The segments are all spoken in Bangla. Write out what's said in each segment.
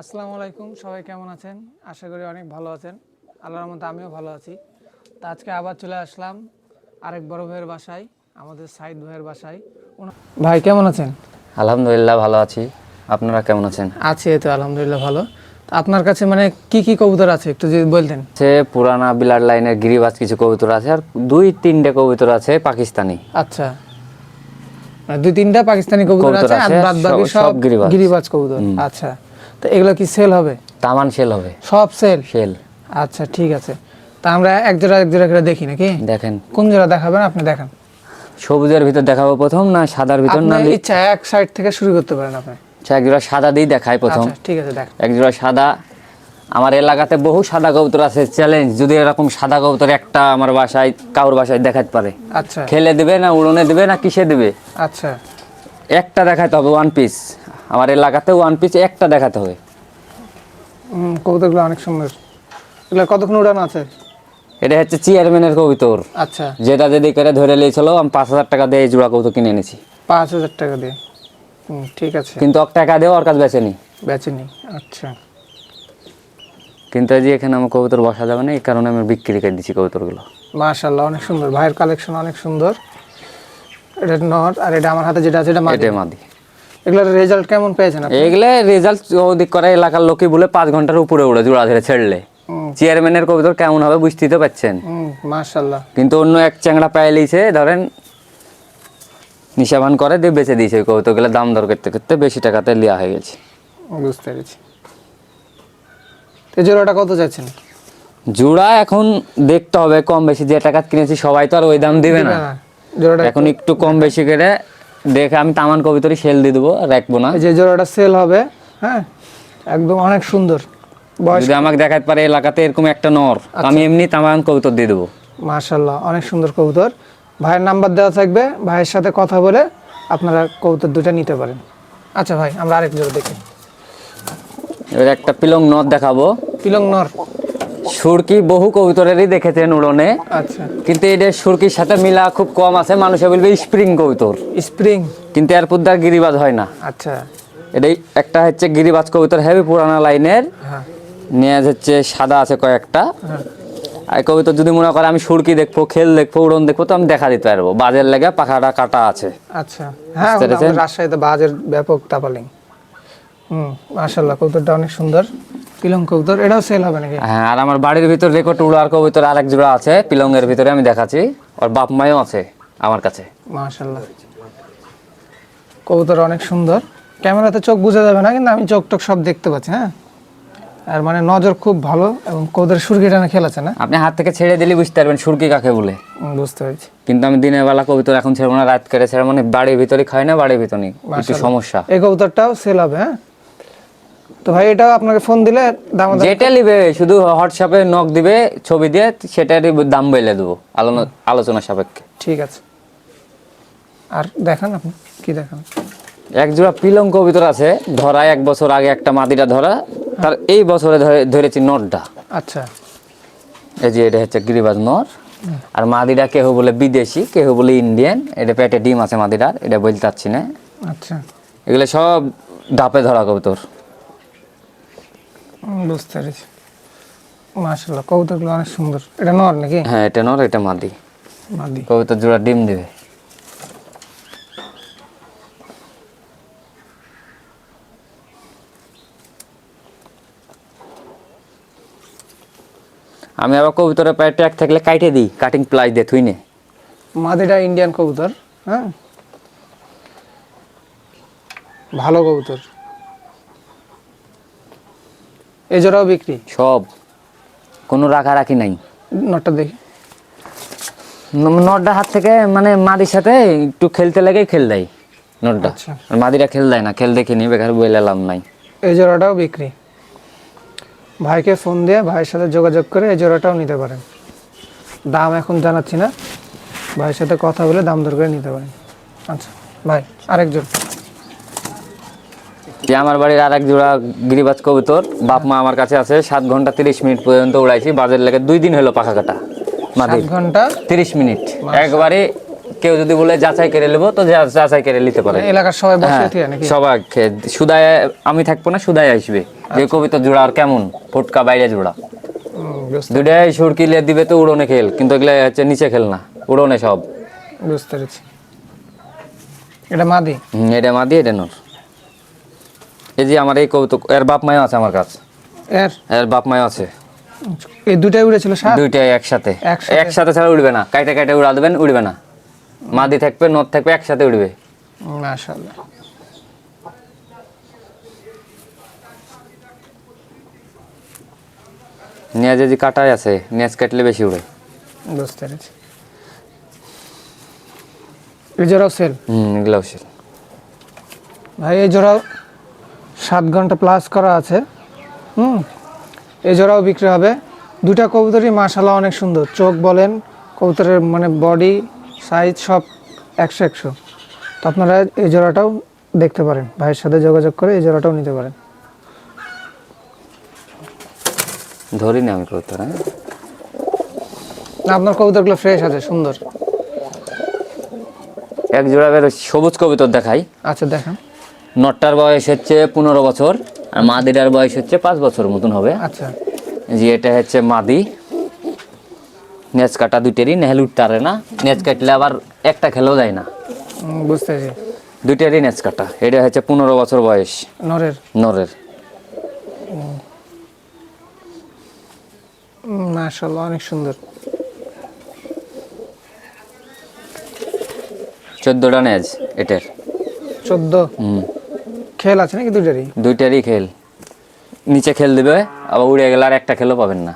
আসসালামু আলাইকুম সবাই কেমন আছেন? আশা করি অনেক ভালো আছেন। আল্লাহর মতো আমিও ভালো আছি। তো আজকে আবার চলে আসলাম আরেক বড় ভাইয়ের বাসায় আমাদের সাইদ ভাইয়ের বাসায়। ভাই কেমন আছেন? আলহামদুলিল্লাহ ভালো আছি। আপনারা কেমন আছেন? আছি এই তো আলহামদুলিল্লাহ ভালো। আপনার কাছে মানে কি কি কবুতর আছে একটু যদি বলতেন? সে পুরানা বিলার লাইনের গিরিবাজ কিছু কবুতর আছে আর দুই তিনটে কবুতর আছে পাকিস্তানি। আচ্ছা। মানে দুই তিনটা পাকিস্তানি কবুতর আছে আর বাদ বাকি সব-। গিরিবাজ। কবুতর। আচ্ছা। তো এগুলো কি সেল হবে? তামান সেল হবে। সব সেল সেল আচ্ছা ঠিক আছে। তা আমরা এক জোড়া এক জোড়া করে দেখি নাকি? দেখেন। কোন জোড়া দেখাবেন? আপনি দেখান। সবুজের ভিতর দেখাবো প্রথম না সাদার ভিতর? না আপনি ইচ্ছা এক সাইড থেকে শুরু করতে পারেন আপনি। আচ্ছা, এক জোড়া সাদা দিয়ে দেখাই প্রথম। আচ্ছা ঠিক আছে দেখ এক জোড়া সাদা। আমার এলাকাতে বহু সাদা কবুতর আছে চ্যালেঞ্জ যদি এরকম সাদা কবুতর একটা আমার বাসায় কারোর বাসায় দেখাতে পারে। আচ্ছা। খেলে দিবে না উড়নে দিবে না কিসে দিবে? আচ্ছা। একটা দেখাতে হবে ওয়ান পিস আমার এলাকাতে ওয়ান পিস একটা দেখাতে হবে। কবুতরগুলো অনেক সুন্দর। এগুলো কতক্ষণ উড়ানো আছে? এটা হচ্ছে চেয়ারম্যানের কবুতর আচ্ছা। যেটা যদি করে ধরে লিয়েছিল আমি পাঁচ হাজার টাকা দিয়ে এই জোড়া কবুতর কিনে এনেছি। পাঁচ হাজার টাকা দিয়ে। ঠিক আছে। কিন্তু এক টাকা দিয়ে ওর কাছে বেচেনি। বেচেনি। আচ্ছা। কিন্তু যে এখানে আমার কবুতর বসা যাবে না এই কারণে আমি বিক্রি করে দিচ্ছি কবুতরগুলো মাশাল্লাহ অনেক সুন্দর। ভাইয়ের কালেকশন অনেক সুন্দর। এটা নট আর এটা আমার হাতে যেটা আছে এটা মাদি। এগুলোর রেজাল্ট কেমন পেয়েছেন এগুলো রেজাল্ট ওদিক করে এলাকার লোকই বলে পাঁচ ঘণ্টার উপরে উড়ে জোড়া ধরে ছেড়লে চেয়ারম্যানের কবুতর কেমন হবে বুঝতেই তো মাশাল্লাহ কিন্তু অন্য এক চ্যাংড়া পায়ে লিছে ধরেন নিশাবান করে দিয়ে বেচে দিয়েছে দাম দর করতে করতে বেশি টাকাতে লিয়া হয়ে গেছে। বুঝতে পেরেছি। তো জোড়াটা কত যাচ্ছেন জোড়া এখন দেখতে হবে কম বেশি যে টাকা কিনেছি সবাই তো আর ওই দাম দিবে না। এখন একটু কম বেশি করে দেখে আমি তামান কবিতরই সেল দিয়ে দেবো রাখব না। যে জোড়াটা সেল হবে হ্যাঁ? একদম অনেক সুন্দর। যদি আমাকে দেখাতে পারে এলাকাতে এরকম একটা নর আমি এমনি তামান কবিতর দিয়ে দেবো। মাশাল্লাহ অনেক সুন্দর কবুতর। ভাইয়ের নাম্বার দেওয়া থাকবে ভাইয়ের সাথে কথা বলে আপনারা কবুতর দুটো নিতে পারেন। আচ্ছা ভাই আমরা আরেক জোড়া দেখি। এবার একটা পিলং নর দেখাবো। পিলং নর। সুরকি বহু কবিতরেরই দেখেছেন উড়নে। আচ্ছা। কিন্তু এটা সুরকির সাথে মিলা খুব কম আছে মানুষে বলবে স্প্রিং কবিতর। স্প্রিং? কিন্তু এর পুদ্দার গিরিবাজ হয় না। আচ্ছা। এটাই একটা হচ্ছে গিরিবাজ কবিতর হেভি পুরানা লাইনের। হ্যাঁ। নিয়ে হচ্ছে সাদা আছে কয়েকটা। হ্যাঁ। আর কবিতর যদি মনে করে আমি সুরকি দেখব খেল দেখব উড়ন দেখব তো আমি দেখা দিতে পারব। বাজের লেগে পাখাটা কাটা আছে। আচ্ছা। হ্যাঁ রাজশাহীতে বাজের ব্যাপক তাপালিং। হুম মাশাল্লাহ কবুতরটা অনেক সুন্দর। পিলং কবুতর এটাও সেল হবে নাকি? হ্যাঁ আর আমার বাড়ির ভিতর রেকর্ড উড়ার কবিতর আরেক জোড়া আছে পিলংয়ের ভিতরে আমি দেখাচ্ছি। ওর বাপ মায়ও আছে আমার কাছে। মাশাল্লাহ কবুতর অনেক সুন্দর। ক্যামেরাতে চোখ বোঝা যাবে না কিন্তু আমি চোখ টোক সব দেখতে পাচ্ছি হ্যাঁ? আর মানে নজর খুব ভালো এবং কবুতরের সুরকি টানে খেলেছে না? আপনি হাত থেকে ছেড়ে দিলে বুঝতে পারবেন সুরকি কাকে বলে। বুঝতে পারছি। কিন্তু আমি দিনের বেলা কবিতর এখন ছেড়ে না রাত করে ছেড়ে মানে বাড়ির ভিতরে খাই না বাড়ির ভিতরে একটু সমস্যা। এই কবুতরটাও সেল হবে হ্যাঁ? তো ভাই এটাও আপনাকে ফোন দিলে দাম যেটা নিবে শুধু হোয়াটসঅ্যাপে নক দিবে ছবি দিয়ে সেটারই দাম বলে দেবো আলোচনা সাপেক্ষে। ঠিক আছে। আর দেখান আপনি কি দেখান? এক জোড়া পিলঙ্ক ভিতর আছে ধরা এক বছর আগে একটা মাদিটা ধরা তার এই বছরে ধরে ধরেছি নটটা। আচ্ছা। এই যে এটা হচ্ছে গিরিবাজ নর। আর মাদিটা কেহ বলে বিদেশি কেহ বলে ইন্ডিয়ান এটা পেটে ডিম আছে মাদিটার এটা বলতে চাচ্ছি না। আচ্ছা। এগুলো সব ডাপে ধরা কবুতর। বুঝতে পেরেছি। মাশাল্লাহ কবুতরগুলো অনেক সুন্দর। এটা নর নাকি? হ্যাঁ এটা নর এটা মাদি। মাদি। কবুতর জোড়া ডিম দেবে। আমি আবার কবুতরের পায়ে ট্যাগ থাকলে কাইটে দিই কাটিং প্লাই দিয়ে থুই নে মাদিটা ইন্ডিয়ান কবুতর হ্যাঁ? ভালো কবুতর। এই জোড়াও বিক্রি? সব। কোনো রাখারাখি নাই। নটটা দেখি। নটটা হাত থেকে মানে মাদির সাথে একটু খেলতে লেগেই খেল দেয় নটটা। আচ্ছা। আর মাদিরা খেল দেয় না খেল দেখিনি বেকার বইলে লাভ নাই। এই জোড়াটাও বিক্রি। ভাইকে ফোন দিয়ে ভাইয়ের সাথে যোগাযোগ করে এই জোড়াটাও নিতে পারেন। দাম এখন জানাচ্ছি না। ভাইয়ের সাথে কথা বলে দাম দর করে নিতে পারেন। আচ্ছা ভাই আরেকজন। যে আমার বাড়ির আর এক জোড়া গিরিবাজ কবুতর বাপ মা আমার কাছে আছে সাত ঘণ্টা তিরিশ মিনিট পর্যন্ত উড়াইছি বাজার লেগে দুই দিন হলো পাখা কাটা। মাদির। ঘণ্টা তিরিশ মিনিট। একবারে কেউ যদি বলে যাচাই করে নেব তো যাচাই করে নিতে পারে। এলাকার সবাই বসে হ্যাঁ, সবাই সুদায় আমি থাকব না সুদায় আসবে। যে কবিতা জোড়া আর কেমন ফুটকা বাইরে জোড়া। দুটাই সুরকি লে দিবে তো উড়োনে খেল কিন্তু এগুলো হচ্ছে নিচে খেল না উড়োনে সব। বুঝতে পেরেছি। এটা মাদি? এটা মা দিয়ে এটা নর। এই যে আমার এই কৌতুক এর বাপ মায়ও আছে আমার কাছে। এর? এর বাপ মায়ও আছে। এই দুটাই উড়েছিল সাত? দুইটাই একসাথে। একসাথে? ছাড়া উড়বে না। কাইটে কাইটে উড়া দেবেন উড়বে না। মাদি থাকবে নদ থাকবে একসাথে উড়বে। মাশাআল্লাহ। নিয়ে যে কাটাই আছে নেজ কাটলে বেশি উড়ে। বুঝতে পেরেছি। এই জোড়াও সেল? হুম এগুলো সে ভাই এই জোড়াও সাত ঘণ্টা প্লাস করা আছে। হুম? এই জোড়াও বিক্রি হবে। দুটা কবুতরই মাশাল্লাহ অনেক সুন্দর। চোখ বলেন কবুতরের মানে বডি সাইজ সব একশো একশো। তো আপনারা এই জোড়াটাও দেখতে পারেন। ভাইয়ের সাথে যোগাযোগ করে এই জোড়াটাও নিতে পারেন। ধরি না আমি কবুতর হ্যাঁ? না আপনার কবুতরগুলো ফ্রেশ আছে সুন্দর। এক জোড়া সবুজ কবুতর দেখাই। আচ্ছা দেখেন। নটটার বয়স হচ্ছে পনেরো বছর আর মাদিটার বয়স হচ্ছে পাঁচ বছর মতন হবে। আচ্ছা। যে এটা হচ্ছে মাদি। নেচ কাটা দুইটারই নেহেল উঠতে না। নেচ কাটলে আবার একটা খেলেও যায় না। উম, বুঝতে পেরেছি। দুইটারই নেজ কাটা। এটা হচ্ছে পনেরো বছর বয়স। নরের? নরের। মাশাল্লাহ অনেক সুন্দর। চোদ্দোটা নেজ এটার। চোদ্দ? হুম। খেল আছে নাকি দুইটারই? দুইটারই খেল। নিচে খেল দিবে আবার উড়ে গেলে আর একটা খেলও পাবেন না।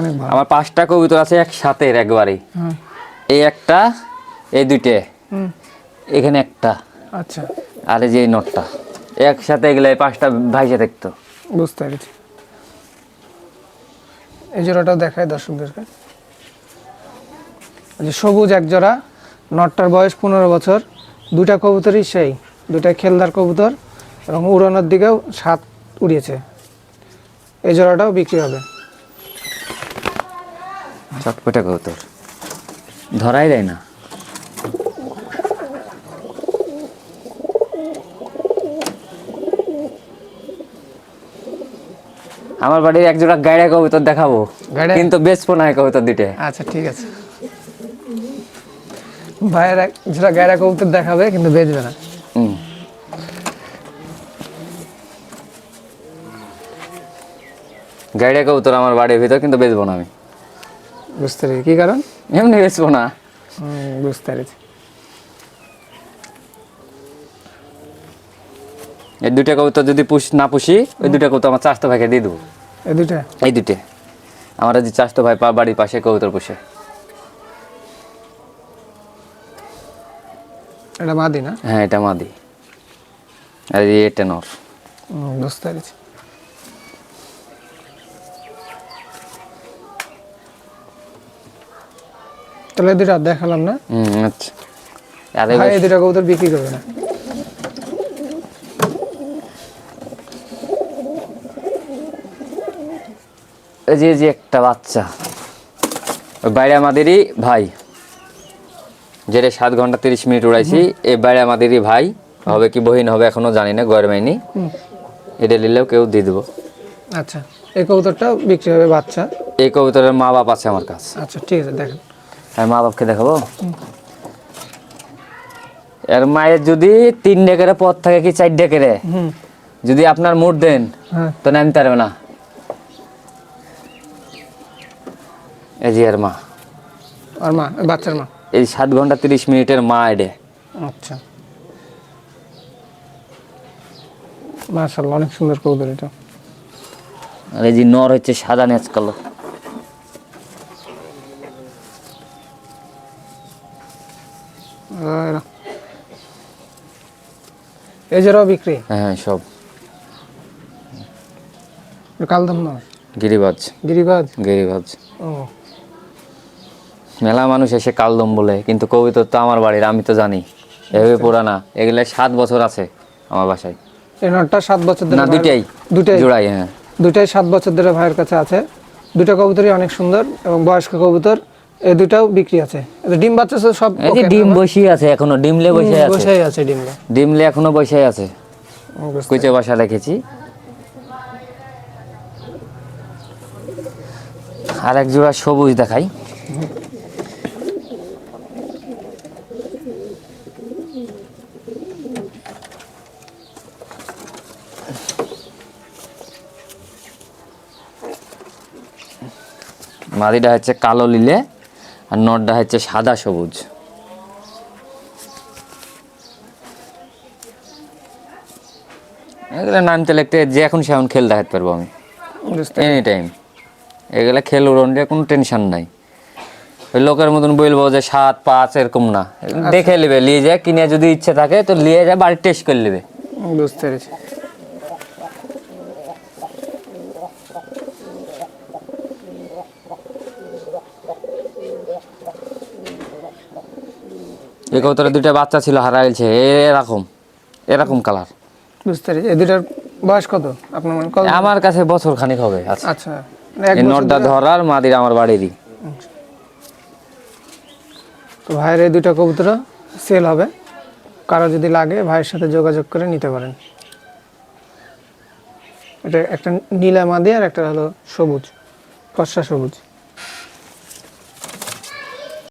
অনেক ভালো। আমার পাঁচটা কবিতা আছে একসাথে একবারই। হ্যাঁ এই একটা এই দুইটে। এখানে একটা। আচ্ছা। আর এই যে নটটা। একসাথে গেলে এই পাঁচটা ভাইসে থাকতো। বুঝতে পেরেছি। এই জোড়াটাও দেখায় দর্শকদেরকে। যে সবুজ এক জোড়া নটটার বয়স পনেরো বছর দুটা কবুতরই সেই দুটা খেলদার কবুতর এবং উড়ানোর দিকেও সাত উড়িয়েছে। এই জোড়াটাও বিক্রি হবে। চটপটে কৌতর ধরাই দেয় না। আমার বাড়ির এক জোড়া গাড়িয়া কবুতর দেখাবো? কিন্তু বেচবো না কবুতর দুইটা আচ্ছা ঠিক আছে। ভাইয়ের জোড়া গায়রা কবুতর দেখাবে কিন্তু বেচবে না। গাড়িয়া কবুতর আমার বাড়ির ভিতর কিন্তু বেচবো না আমি। বুঝতে পেরেছি। কি কারণ? এমনি বেচবো না। বুঝতে পেরেছি। এই দুইটা কবুতর যদি পুষ না পুষি ওই দুইটা কবুতর আমার চাষতো ভাইকে দিয়ে দেবো। এই দুইটা? এই দুইটে। আমার যে চাষতো ভাই বাড়ির পাশে কবুতর পুষে। এটা মাদি না? হ্যাঁ এটা মাদি। আর এই এটা নর। বুঝতে পেরেছি। তাহলে দুটা দেখালাম না? হুম আচ্ছা। আর ভাই এই দুটা কবুতর বিক্রি করবে না। এই যে এই যে একটা বাচ্চা। ওই বাইরে আমাদেরই ভাই। যেটা সাত ঘণ্টা তিরিশ মিনিট উড়াইছি এই বাইরে আমাদেরই ভাই হবে কি বহিন হবে এখনও জানি না গয়ের মাইনি এটা নিলেও কেউ দিয়ে দেবো। আচ্ছা এই কবুতরটাও বিক্রি হবে বাচ্চা? এই কবুতরের মা বাপ আছে আমার কাছে। আচ্ছা ঠিক আছে দেখেন। আর মা বাপকে দেখাবো? এর মায়ের যদি তিন ডেকের পথ থাকে কি চার ডেকের? যদি আপনার মুড দেন তো নামতে পারবে না। এই যে এর মা। আর মা বাচ্চার মা? এই সাত ঘণ্টা তিরিশ মিনিটের মা এডে। আচ্ছা। মাশাল্লাহ অনেক সুন্দর কবুতর এটা। আর এই যে নর হচ্ছে সাদা নেচ কালো। জোড়াও বিক্রি? হ্যাঁ সব। কালদম না গিরিবাজ। গিরিবাজ? গিরিবাজ। ও। মেলা মানুষ এসে কালদম বলে কিন্তু কবিতর তো আমার বাড়ির আমি তো জানি। এভাবে পুরানা এগুলা সাত বছর আছে আমার বাসায়। এই নটটা সাত বছর ধরে না দুইটাই দুইটাই। জোড়াই হ্যাঁ। দুটাই সাত বছর ধরে ভাইয়ের কাছে আছে। দুটো কবুতরই অনেক সুন্দর এবং বয়স্ক কবুতর। এই দুটাও বিক্রি আছে। ডিম বাচ্চা তো সব এই যে ডিম না? বসিয়ে আছে এখনও ডিমলে বসে আছে। বসেই আছে ডিমটা ডিমলে এখনও বসে আছে। কুচে বাসা রেখেছি আর এক জোড়া সবুজ দেখাই। মাদিটা হচ্ছে কালো লিলে আর নটটা হচ্ছে সাদা সবুজ। এগুলো নাম চলে একটা যে এখন সে এখন খেল দেখাতে পারব আমি। এনি টাইম এগুলা খেল উড়ন কোনো টেনশন নাই। ওই লোকের মতন বলব যে সাত পাঁচ এরকম না। দেখে নেবে নিয়ে যায় কিনে যদি ইচ্ছে থাকে তো নিয়ে যায় বাড়ি টেস্ট করে নেবে। বুঝতে পেরেছি। এই কবুতরের দুইটা বাচ্চা ছিল হারা গেছে। এরকম এরকম কালার বুঝতে পেরেছি। এই দুটার বয়স কত? আপনার মানে কত? আমার কাছে বছর খানিক হবে আচ্ছা। আচ্ছা মানে এক এই নটটা ধরার মাদির আমার বাড়িরই। তো ভাইয়ের এই দুটো কবুতর সেল হবে। কারও যদি লাগে ভাইয়ের সাথে যোগাযোগ করে নিতে পারেন। এটা একটা নীলা মাদি আর একটা হলো সবুজ কষা সবুজ।